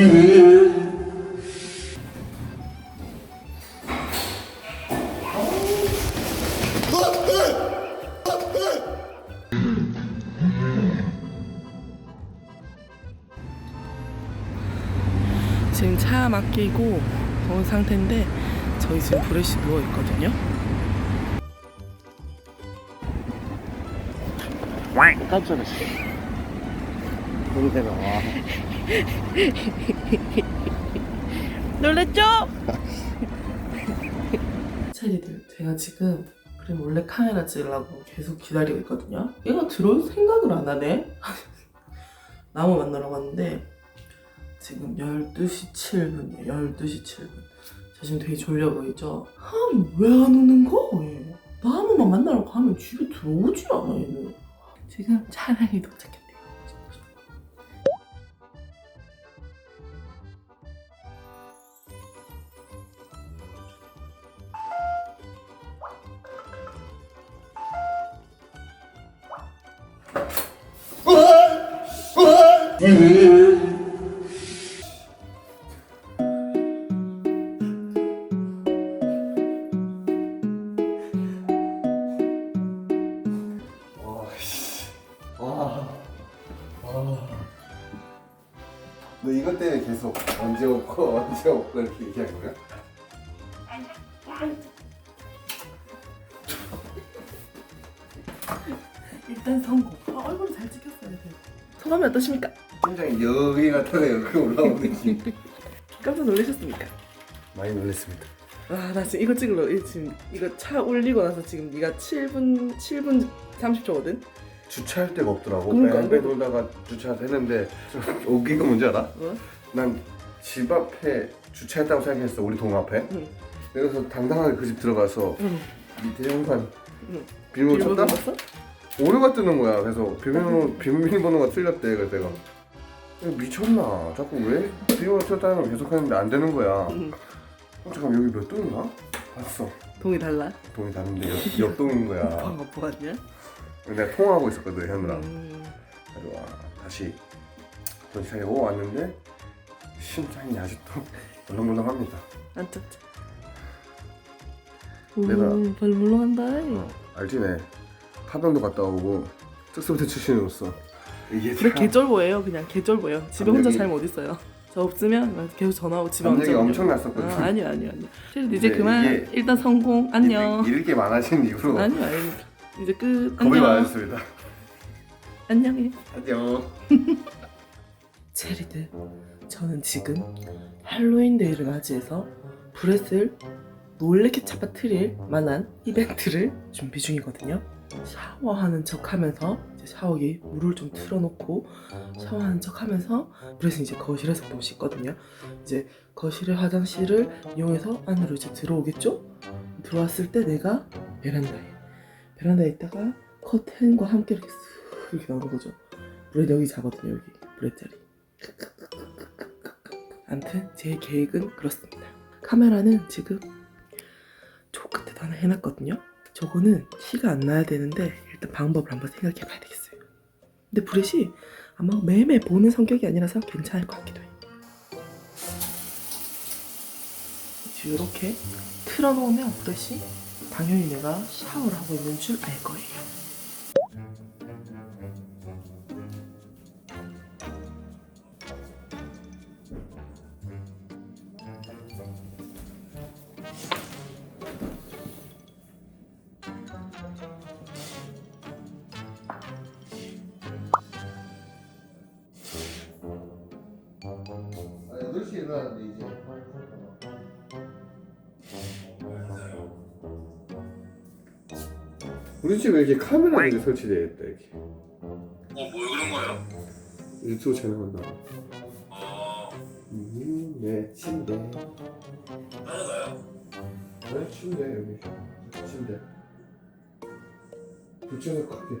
지금 차 맡기고 온 상태인데 저희 지금 브레시 누워 있거든요. 깜짝 놀랐 어. 동생아, 와. 놀랬죠? 체리들 제가 지금 그래 몰래 카메라 찍으려고 계속 기다리고 있거든요. 얘가 들어올 생각을 안 하네. 나무 만나러 갔는데 지금 12시 7분이에요. 12시 7분. 저 지금 되게 졸려 보이죠? 아, 왜안 오는 거? 얘. 나무만 만나러 가면 집에 들어오질 않아 얘는. 지금 차량이 도착했대요. 너 이것 때문에 계속 언제 없고 언제 없고 이렇게 얘기한 거야? 일단 성공. 아, 얼굴 잘 찍혔어야 돼. 소감이 어떠십니까? 심장이 여기 갔다가 여기 올라오는 느낌. 깜짝 놀라셨습니까? 많이 놀랐습니다. 아, 나 지금 이거 찍으러 이 지금 이거 차 올리고 나서 지금 네가 7분 7분 30초거든. 주차할 데가 없더라고. 그러니까, 뺑뺑 돌다가 주차했는데 좀 웃긴 건 뭔지 알아? 뭐? 난 집 앞에 주차했다고 생각했어. 우리 동 앞에. 응. 그래서 당당하게 그 집 들어가서 응. 밑에 현관 응. 비밀번호 쳤다? 넣었어? 오류가 뜨는 거야. 그래서 비밀번호 비밀번호가 틀렸대. 그래서 내가 야, 미쳤나? 자꾸 왜 비밀번호 틀렸다는 걸 계속 하는데 안 되는 거야. 응. 어, 잠깐 여기 몇 동인가? 봤어. 동이 달라. 동이 다른데 옆, 옆 동인 거야. 오빠가 뭐하냐? 내가 통화하고 있었거든 현우랑. 음, 그래서 와 다시 돈 차리고 왔는데 심장이 아직도 물렁물렁합니다. 안 쪘지. 오, 내가- 발 물렁한다. 어, 알지 네. 파병도 갔다 오고 특수부대 출신으로서 이게 그래 참 개쩔보예요. 그냥 개쩔보예요. 집에 혼자 압력이- 살면 어디 있어요? 저 없으면 계속 전화하고 집에 압력이 혼자 엄청 오냐고. 났었거든. 아, 아니요 아니요 아니요. 이제, 이제 그만. 이게- 일단 성공. 안녕. 잃을 게 많아진 이후로 아니요 아니요. 이제 끝. 겁이 안녕. 많았습니다. 안녕해. 안녕. 체리들, 저는 지금 할로윈 데이를 맞이해서 브렛을 놀래게 잡아뜨릴 만한 이벤트를 준비 중이거든요. 샤워하는 척 하면서 샤워기 물을 좀 틀어놓고 샤워하는 척 하면서 브렛은 이제 거실에서 또 씻거든요. 이제 거실의 화장실을 이용해서 안으로 이제 들어오겠죠? 들어왔을 때 내가 베란다에 베란다에 있다가 커튼과 함께 이렇게 쓱 이렇게 나오는 거죠. 브렛 여기 자거든요 여기 브렛 자리. 아무튼 제 계획은 그렇습니다. 카메라는 지금 저 끝에 하나 해놨거든요. 저거는 티가 안 나야 되는데 일단 방법을 한번 생각해 봐야 되겠어요. 근데 브렛이 아마 매매 보는 성격이 아니라서 괜찮을 것 같기도 해요. 이렇게 틀어놓으면 브렛이 당연히 내가 샤워를 하고 있는 줄 알 거예요. 8시에 일어났는데 이제. 우리 집에 이렇게 카메라 이렇게 설치되어 있다 이렇게. 어, 뭐 그런 거예요? 유튜브 촬영한다고 어, 음, 네 침대. 따라가요? 네 침대 여기. 침대. 붙여서 크게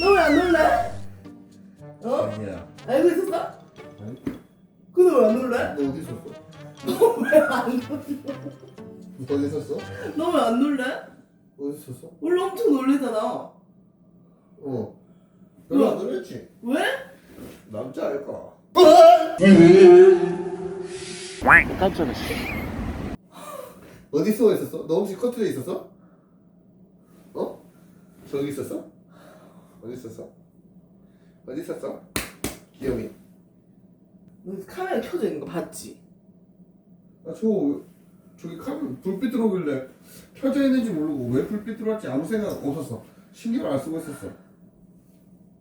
너 왜 안 놀래? 어? 아니야. 알고 있었어? 아니. 근데 왜 안 놀래? 너 어디 있었어? 너 왜 안 놀래? 너 어디 있었어? 너 왜 안 놀래? 어디 있었어? 원래 엄청 놀래잖아. 어. 왜? 별로 안 놀랬지? 왜? 남자 알까? 깜짝이야. 어디 숨어 있었어? 너 혹시 커튼에 있었어? 어? 저기 있었어? 어디 있었어? 어디 있었어? 귀여미. 너 카메라 켜져 있는 거 봤지? 아, 저 저기 카면 불빛 들어오길래 켜져 있는지 모르고 왜 불빛 들어왔지 아무 생각 없었어. 신경 안 쓰고 있었어.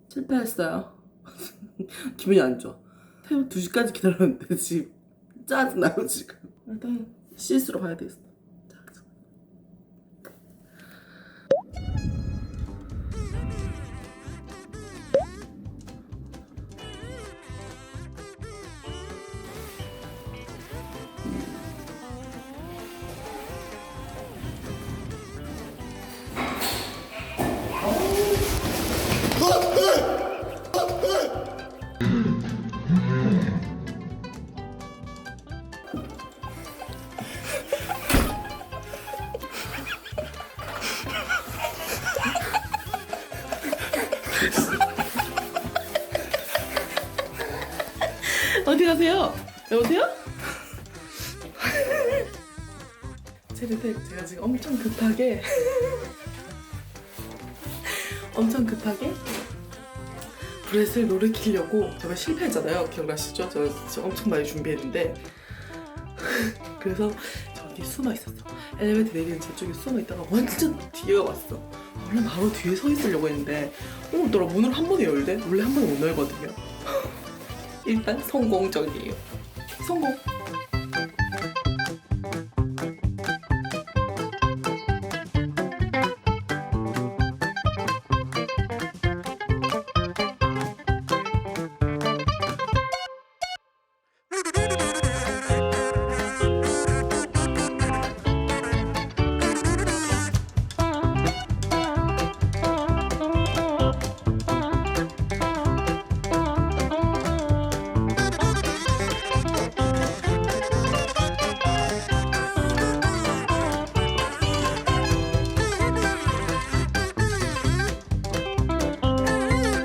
실패했어요. 기분이 안 좋아. 새벽 2시까지 기다렸는데 지금 짜증나요 지금. 일단 CS로 가야 되겠어. 어디 가세요? 여보세요? 제리택 제가 지금 엄청 급하게 엄청 급하게 브레스를 노리키려고 제가 실패했잖아요 기억나시죠? 저 진짜 엄청 많이 준비했는데 그래서 저기 숨어 있었어 엘리베이터 내리는 저쪽에 숨어 있다가 완전 뒤에 왔어 원래 바로 뒤에 서 있으려고 했는데 어, 나 문을 한 번에 열대? 원래 한 번에 못 열거든요 일단 성공적이에요. 성공.